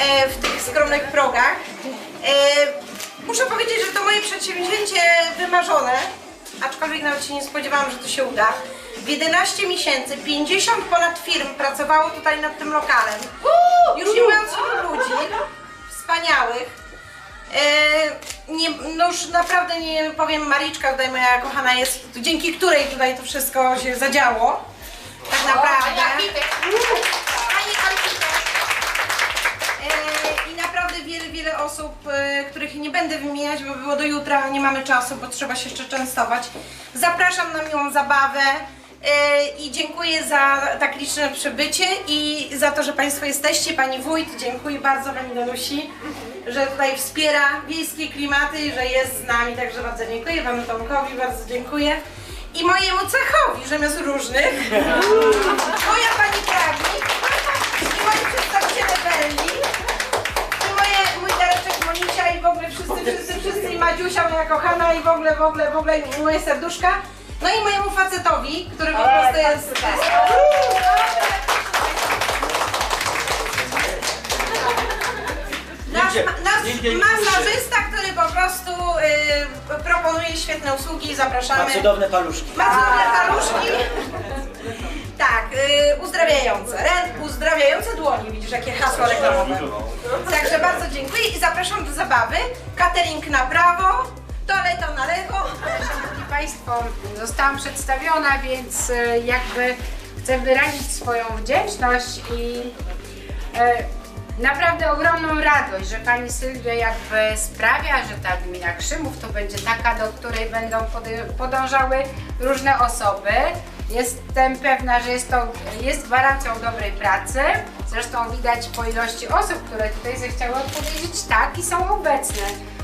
e, w tych skromnych progach. E, muszę powiedzieć, że to moje przedsięwzięcie wymarzone, aczkolwiek nawet się nie spodziewałam, że to się uda. W 11 miesięcy 50 ponad firm pracowało tutaj nad tym lokalem. Już nie mówiąc o ludzi wspaniałych. E, nie, no już naprawdę nie powiem, Mariczka tutaj moja kochana jest, dzięki której tutaj to wszystko się zadziało. Naprawdę. Pani. E, I naprawdę wiele, wiele osób, e, których nie będę wymieniać, bo było do jutra, nie mamy czasu, bo trzeba się jeszcze częstować. Zapraszam na miłą zabawę e, i dziękuję za tak liczne przybycie i za to, że Państwo jesteście. Pani Wójt, dziękuję bardzo Pani Danusi, że tutaj wspiera wiejskie klimaty, że jest z nami, także bardzo dziękuję Panu Tomkowi, bardzo dziękuję. I mojemu cechowi rzemiosł różnych, moja Pani prawnik i moi przedstawiciele Berlin. I moje, mój Dareczek, Monisia i w ogóle wszyscy, wszyscy, wszyscy i Madziusia, moja kochana i w ogóle, w ogóle, w ogóle i moje serduszka. No i mojemu facetowi, który po prostu jest... Nasz, nasz nigdzie nie masażysta, który po prostu y, proponuje świetne usługi, zapraszamy. Ma cudowne paluszki. Ma cudowne paluszki. Tak, y, uzdrawiające. Ren, uzdrawiające dłonie, widzisz jakie hasło reklamowe. Także bardzo dziękuję i zapraszam do zabawy. Catering na prawo, toaleta na lewo. Szanowni Państwo, zostałam przedstawiona, więc e, jakby chcę wyrazić swoją wdzięczność i e, naprawdę ogromną radość, że Pani Sylwia jakby sprawia, że ta gmina Krzymów to będzie taka, do której będą podążały różne osoby. Jestem pewna, że jest to jest gwarancją dobrej pracy. Zresztą widać po ilości osób, które tutaj zechciały odpowiedzieć tak i są obecne.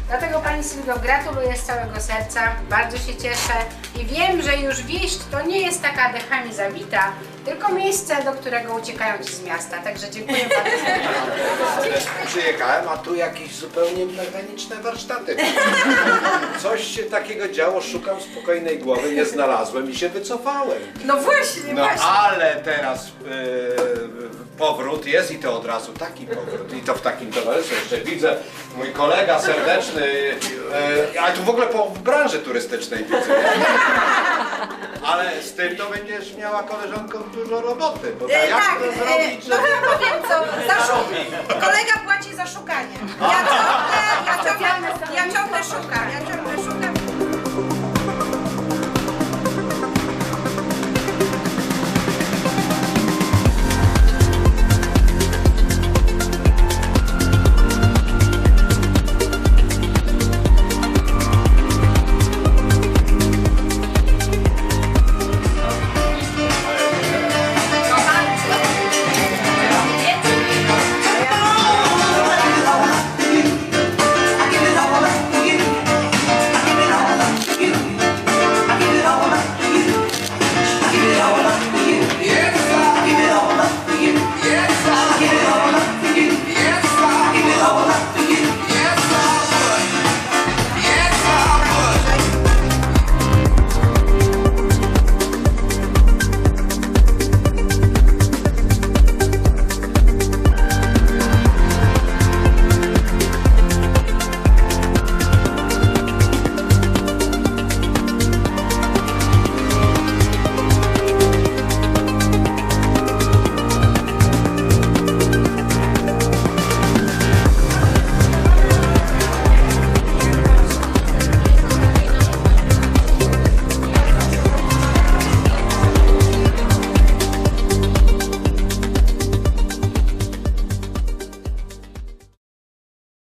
Dlatego Pani Sylwio gratuluję z całego serca, bardzo się cieszę i wiem, że już wieś to nie jest taka dechami zawita, tylko miejsce, do którego uciekają ci z miasta. Także dziękuję bardzo. Przyjechałem, a tu jakieś zupełnie mechaniczne warsztaty. Coś się takiego działo, szukam spokojnej głowy, nie znalazłem i się wycofałem. No właśnie, No właśnie. ale teraz yy, powrót jest i to od razu taki powrót i to w takim towarzystwie. Jeszcze widzę mój kolega serdeczny, yy, ale tu w ogóle po w branży turystycznej widzę. nie? Ale z tym to będziesz miała koleżanką dużo roboty, bo E, jak tak, to e, zrobić, no chyba powiem co, kolega płaci za szukanie. Ja